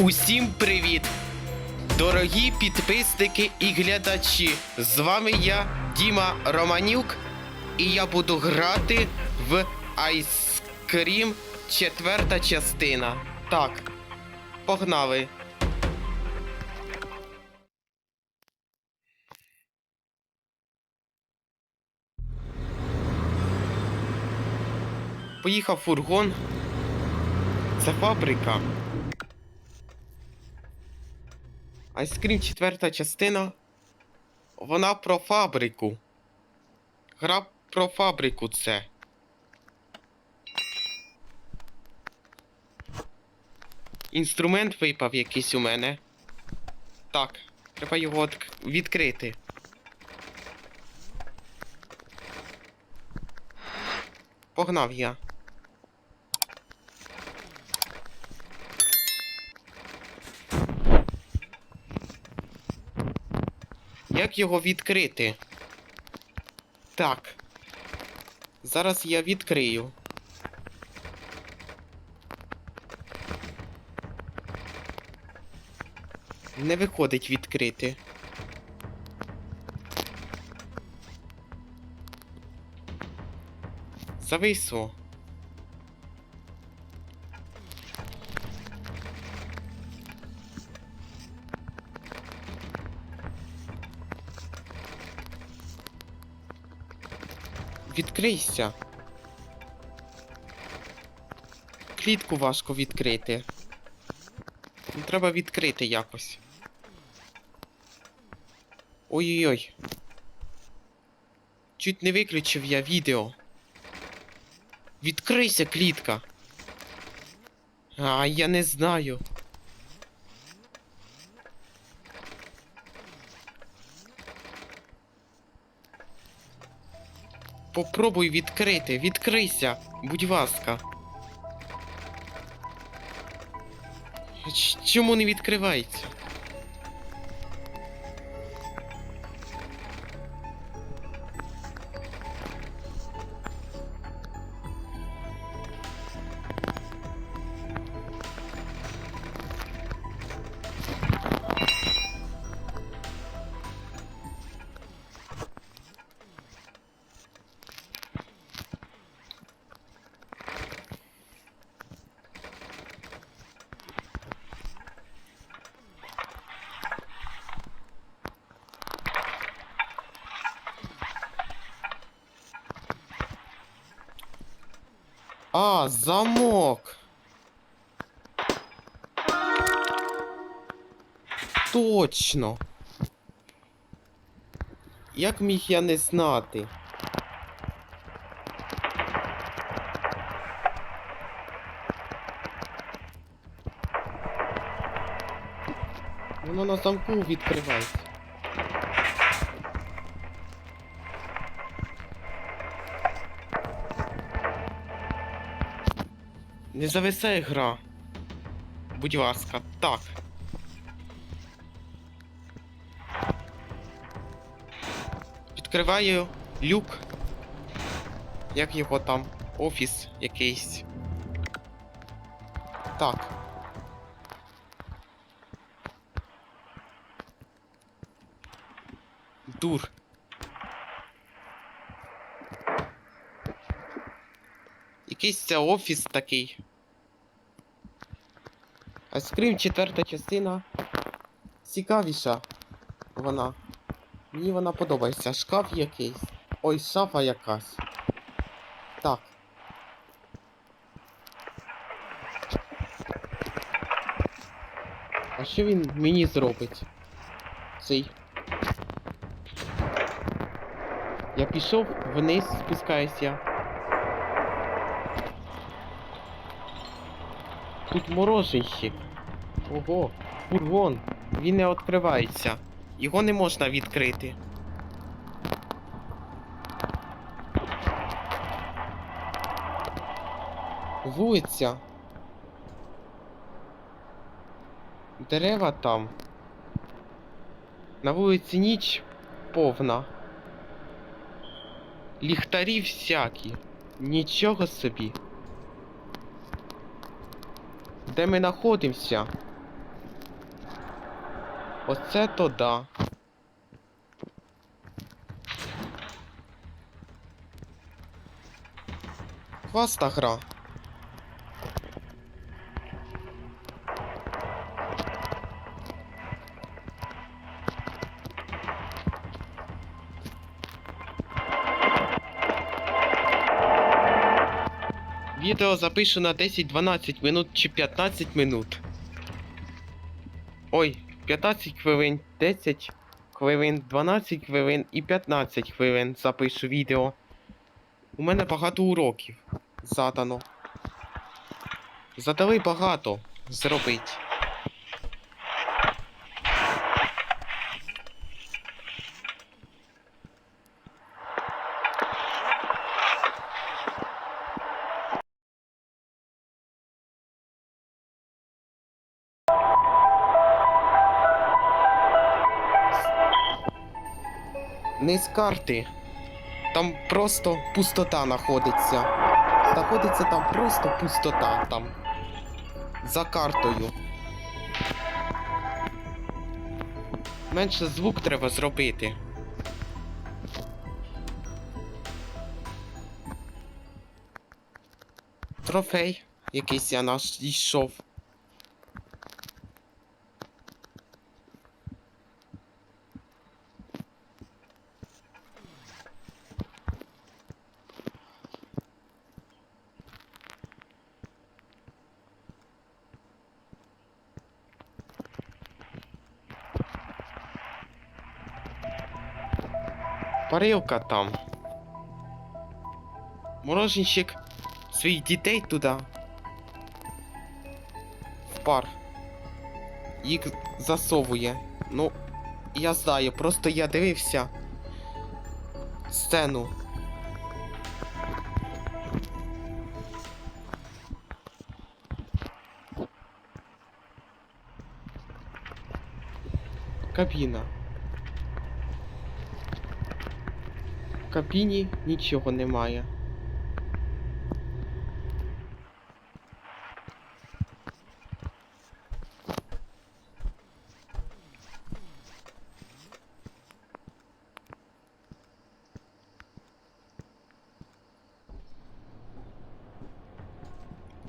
Усім привіт! Дорогі підписники і глядачі! З вами я, Діма Романюк, і я буду грати в Ice Cream четверта частина. Так, погнали. Поїхав фургон. Це фабрика. Айскрім четверта частина. Вона про фабрику. Гра про фабрику це. Інструмент випав якийсь у мене. Так, треба його відк- відкрити. Погнав я. Як його відкрити? Так. Зараз я відкрию. Не виходить відкрити. Зависло. Відкрийся. Клітку важко відкрити. Треба відкрити якось. Ой-ой-ой. Чуть не виключив я відео. Відкрийся, клітка. А, я не знаю. Попробуй відкрити, відкрийся, будь ласка. Чому не відкривається? А, замок. Точно. Як міг я не знати? Воно на замку відкривається. Не зависає гра. Будь ласка, так. Відкриваю люк. Як його там? Офіс якийсь. Так. Дур. Якийсь це офіс такий. Айскрім четверта частина. Цікавіша вона. Мені вона подобається. Шкаф якийсь. Ой, шафа якась. Так. А що він мені зробить? Цей. Я пішов вниз, спускаюсь я. Тут мороженщик. Ого, фургон. Він не відкривається. Його не можна відкрити. Вулиця. Дерева там. На вулиці ніч повна. Ліхтарі всякі. Нічого собі. Де ми знаходимося? Оце то да. Класна гра. Відео запишу на 10-12 минут чи 15 минут. Ой, 15 хвилин, 10 хвилин, 12 хвилин і 15 хвилин запишу відео. У мене багато уроків задано. Задали багато зробити. Не з карти. Там просто пустота знаходиться. Знаходиться там просто пустота там. За картою. Менше звук треба зробити. Трофей, якийсь я наш йшов. Парилка там. Мороженщик своїх дітей туди. В пар. Їх засовує. Ну, я знаю, просто я дивився сцену. Кабіна. Кабіні нічого немає.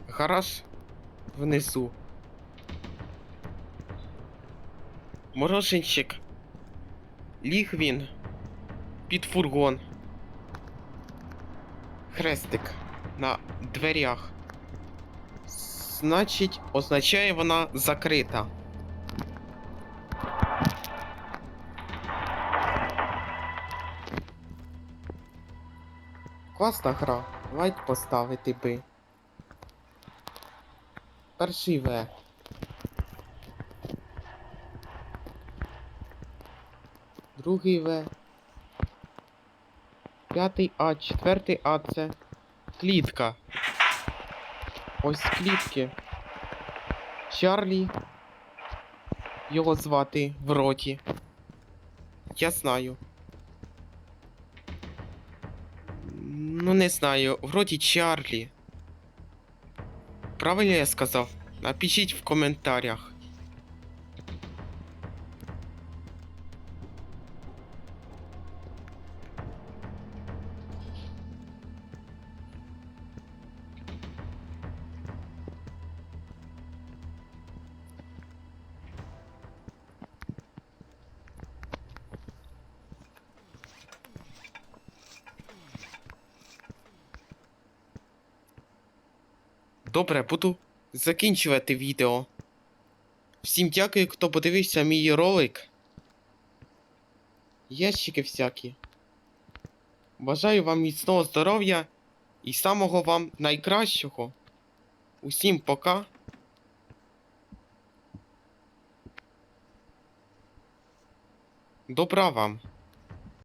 Гараж внизу. Мороженщик. Ліг він під фургон. Хрестик на дверях. Значить, означає вона закрита. Класна гра. Лайк поставити би. Перший В. Другий В. П'ятий А, четвертий А це клітка. Ось клітки. Чарлі. Його звати в роті. Я знаю. Ну, не знаю, вроді Чарлі. Правильно я сказав? Напишіть в коментарях. Добре, буду закінчувати відео. Всім дякую, хто подивився мій ролик. Ящики всякі. Бажаю вам міцного здоров'я і самого вам найкращого. Усім пока. Добра вам.